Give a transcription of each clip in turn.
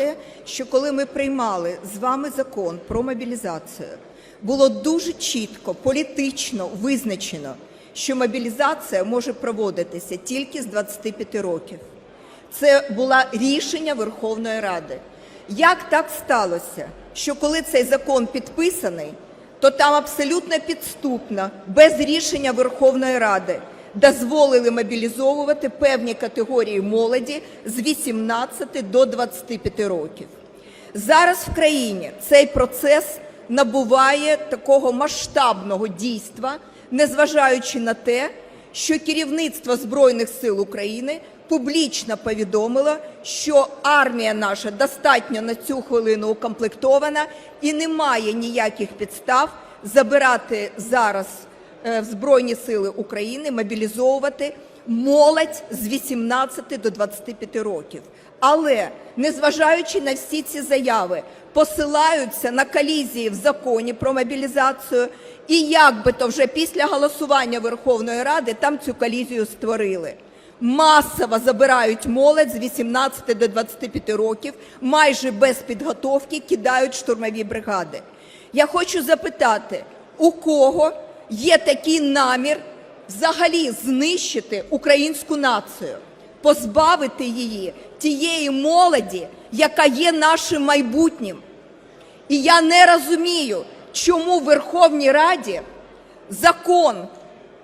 те, що коли ми приймали з вами закон про мобілізацію, було дуже чітко політично визначено, що мобілізація може проводитися тільки з 25 років. Це було рішення Верховної Ради. Як так сталося, що коли цей закон підписаний, то там абсолютно підступно, без рішення Верховної Ради, дозволили мобілізовувати певні категорії молоді з 18 до 25 років. Зараз в країні цей процес набуває такого масштабного дійства, незважаючи на те, що керівництво Збройних сил України публічно повідомило, що армія наша достатньо на цю хвилину укомплектована і немає ніяких підстав забирати зараз в Збройні Сили України, мобілізовувати молодь з 18 до 25 років. Але незважаючи на всі ці заяви, посилаються на колізії в законі про мобілізацію, і як би то вже після голосування Верховної Ради там цю колізію створили. Масово забирають молодь з 18 до 25 років, майже без підготовки кидають штурмові бригади. Я хочу запитати, у кого є такий намір взагалі знищити українську націю, позбавити її тієї молоді, яка є нашим майбутнім. І я не розумію, чому в Верховній Раді закон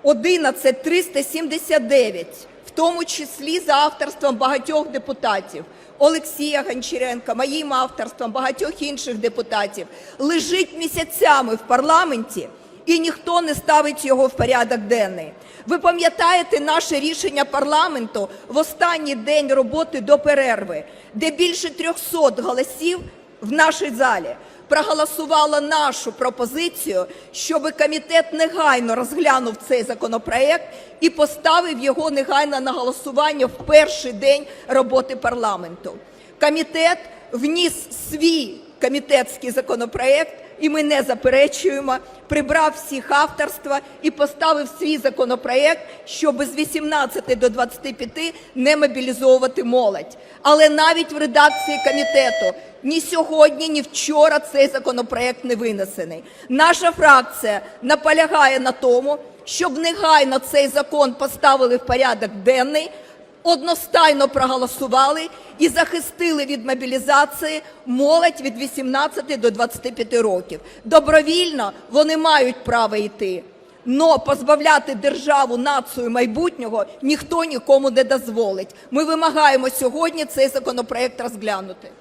11379, в тому числі за авторством багатьох депутатів, Олексія Гончаренка, моїм авторством, багатьох інших депутатів, лежить місяцями в парламенті, і ніхто не ставить його в порядок денний. Ви пам'ятаєте наше рішення парламенту в останній день роботи до перерви, де більше 300 голосів в нашій залі проголосувало нашу пропозицію, щоб комітет негайно розглянув цей законопроект і поставив його негайно на голосування в перший день роботи парламенту. Комітет вніс свій комітетський законопроект, і ми не заперечуємо, прибрав всіх авторства і поставив свій законопроект, щоб з 18 до 25 не мобілізовувати молодь. Але навіть в редакції комітету ні сьогодні, ні вчора цей законопроект не винесений. Наша фракція наполягає на тому, щоб негайно цей закон поставили в порядок денний, одностайно проголосували і захистили від мобілізації молодь від 18 до 25 років. Добровільно вони мають право йти. Но позбавляти державу, націю майбутнього ніхто нікому не дозволить. Ми вимагаємо сьогодні цей законопроект розглянути.